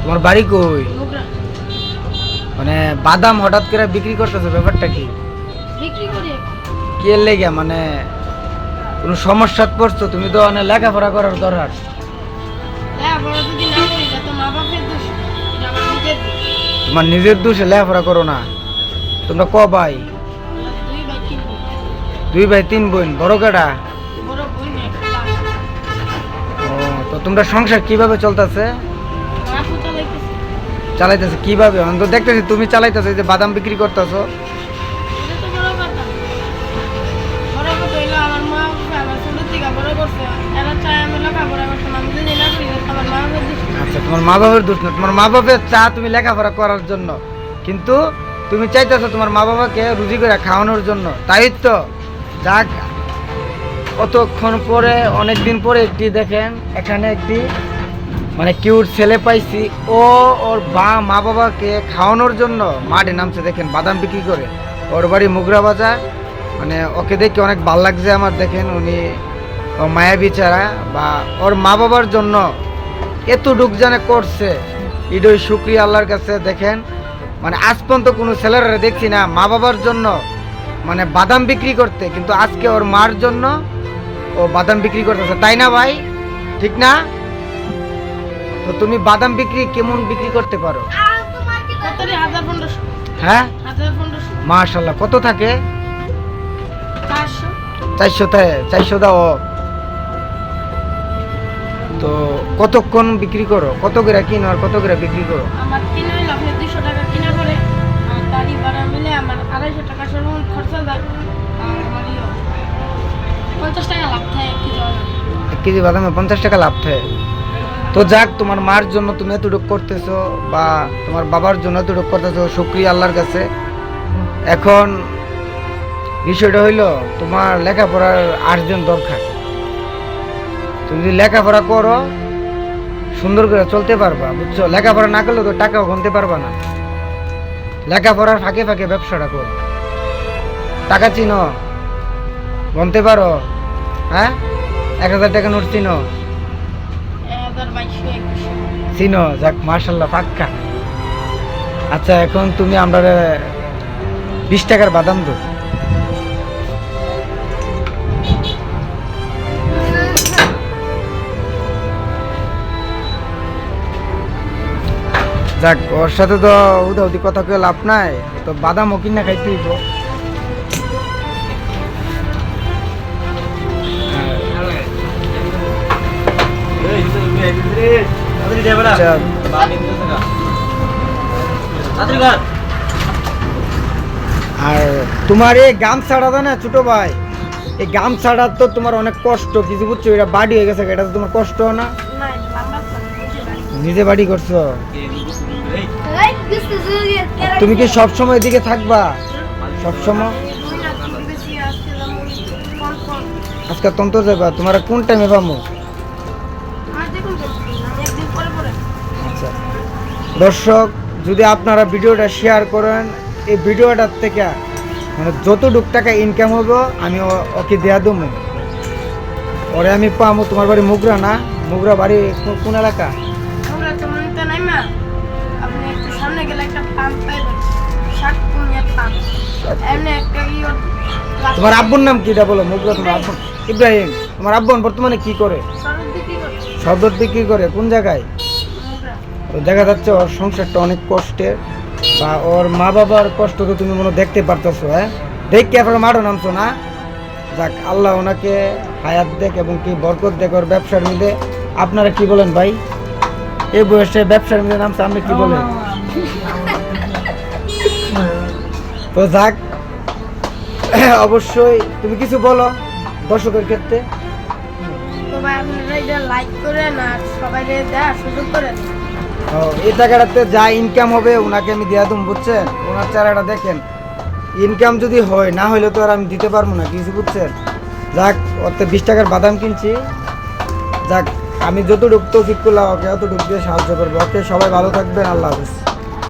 তোমার বাড়ি কই? মানে বাদাম হঠাৎ করে বিক্রি করতেছো ব্যাপারটা কি? কি লেগে মানে কোনো সমস্যা পড়ছো? তুমি তো অনেক লেখাপড়া করার দরকার। তোমার নিজের দোষে লেখাপড়া করো না। তোমরা ক ভাই? দুই ভাই তিন বোন। বড় ও তো তোমরা সংসার কীভাবে চলতেছে? চালাইতেছে? কীভাবে? অন্ত দেখতেছি তুমি চালাইতেছো যে বাদাম বিক্রি করতেছো। আচ্ছা তোমার মা বাবার দোষ না। তোমার মা বাবার চা তুমি লেখাপড়া করার জন্য। কিন্তু তুমি চাইতেছো তোমার মা বাবাকে রুজি করে খাওয়ানোর জন্য। তাই তো? যাক অতক্ষণ পরে অনেক দিন পরে একটি দেখেন এখানে একটি মানে কিউর ছেলে পাইছি, ও ওর বা, মা বাবাকে খাওয়ানোর জন্য মাঠে নামছে, দেখেন, বাদাম বিক্রি করে। ওর বাড়ি মুগরা বাজার মানে ওকে দেখে অনেক ভালো লাগছে আমার, দেখেন, উনি ও মায়া বিচারা বা ওর মা বাবার জন্য এতটুক জানে করছে। ইডই শুক্রিয়া আল্লাহর কাছে, দেখেন মানে আজ পর্যন্ত কোনো ছেলেরা দেখছি না, মা বাবার জন্য মানে বাদাম বিক্রি করতে, কিন্তু আজকে ওর মার জন্য ও বাদাম বিক্রি করতেছে। তাই না ভাই? ঠিক না? তো তুমি বাদাম বিক্রি কেমন বিক্রি করতে পারো? হ্যাঁ? মাশাল্লাহ কত থাকে? চারশো। চারশো দাও। তো কতক্ষণ বিক্রি করো? কত করে কিনো আর কত করে বিক্রি করো? আমার কিনে হইল আপনি দুশো টাকা কিনা করে গাড়ি ভাড়া মিলে আমার আড়াইশো টাকা সর্বমোট খরচা যায় আমার ইয়ে পঞ্চাশ টাকা লাভ থাকে এক কেজি বাদাম। এক কেজি বাদামে পঞ্চাশ টাকা লাভ থাকে। তো যাক, তোমার মার জন্য তুমি এতটুকু করতেছো বা তোমার বাবার জন্য এতটুকু করতেছো, শুক্রিয়া আল্লাহর কাছে। এখন বিষয়টা হইল, তোমার লেখাপড়ার আর্জেন্ট দরকার। তুমি যদি লেখাপড়া করো, সুন্দর করে চলতে পারবা, বুঝছ? লেখাপড়া না করলে তো টাকাও গুনতে পারবা না। লেখাপড়ার ফাঁকে ফাঁকে ব্যবসাটা করো। টাকা চিনো, গুনতে পারো হ্যাঁ? এক হাজার টাকা নোট চিনো। চিনো যাক মার্শাল্লাহ পাক্কা আচ্ছা এখন তুমি আমরা বিশ টাকার বাদাম দো যাক ওর সাথে তো উদাউদি কথা কেউ লাভ নাই তো বাদাম বাদামও কিনা খাইতেই তো আচ্ছা, আর তোমার এই গামছাড়া দা না ছোট ভাই? এই গামছাড়া তো তোমার অনেক কষ্ট কিছু বুঝছ? এটা বাড়ি হয়ে গেছে এটা তো তোমার কষ্ট না। নিজে বাড়ি করছ? তুমি কি সব সময় এদিকে থাকবা? সব সময়? আজকে যেমন ফল ফল। আজকে তন্ত যাবা তোমার কোন টাইমে পাবো আমার দেখুন তো, আমি একদিন পরে পরে। আচ্ছা দর্শক যদি আপনারা ভিডিওটা শেয়ার করেন এই ভিডিওটার থেকে মানে যতটুক টাকা ইনকাম হবে আমি ওকে দেয়া দেবো। ওরে আমি পাবো তোমার বাড়ি মুগরা না? মুগরা বাড়ি কোন এলাকা? তোমার আব্বুর নাম কিটা বলো মুগরা তোমার আব্বু। ইব্রাহিম। তোমার আব্বু বর্তমানে কি করে? বিক্রি করছে করে? কোন জায়গায়? দেখা যাচ্ছে ওর সংসারটা অনেক কষ্টের বা ওর মা বাবার কষ্ট তো তুমি মনে দেখতে পারতেছো হ্যাঁ? দেখকে আপনার মাঠও নামছো না? যাক, আল্লাহ ওনাকে হায়াত দেখ এবং কি বরকত দেখ ওর ব্যবসার মিলে আপনারা কি বলেন ভাই? এই বয়সে ব্যবসার মিলে নামছে, আপনি কি বলেন? তো যাক, অবশ্যই তুমি কিছু বলো দর্শকের ক্ষেত্রে। লাইক করেন আর সুযোগ করেন। এই টাকাটাতে যা ইনকাম হবে ওনাকে আমি দেওয়া বুঝছেন? ওনার দেখেন ইনকাম যদি হয়, না হলে তো আর আমি দিতে পারব না, কিছু বুঝছেন? যাক ওতে বিশ টাকার বাদাম কিনছি। যাক, আমি যতটুক ঠিক করলাম, ওকে অতটুক দিয়ে সাহায্য করব। ওকে সবাই ভালো থাকবেন, আল্লাহ হাফিজ।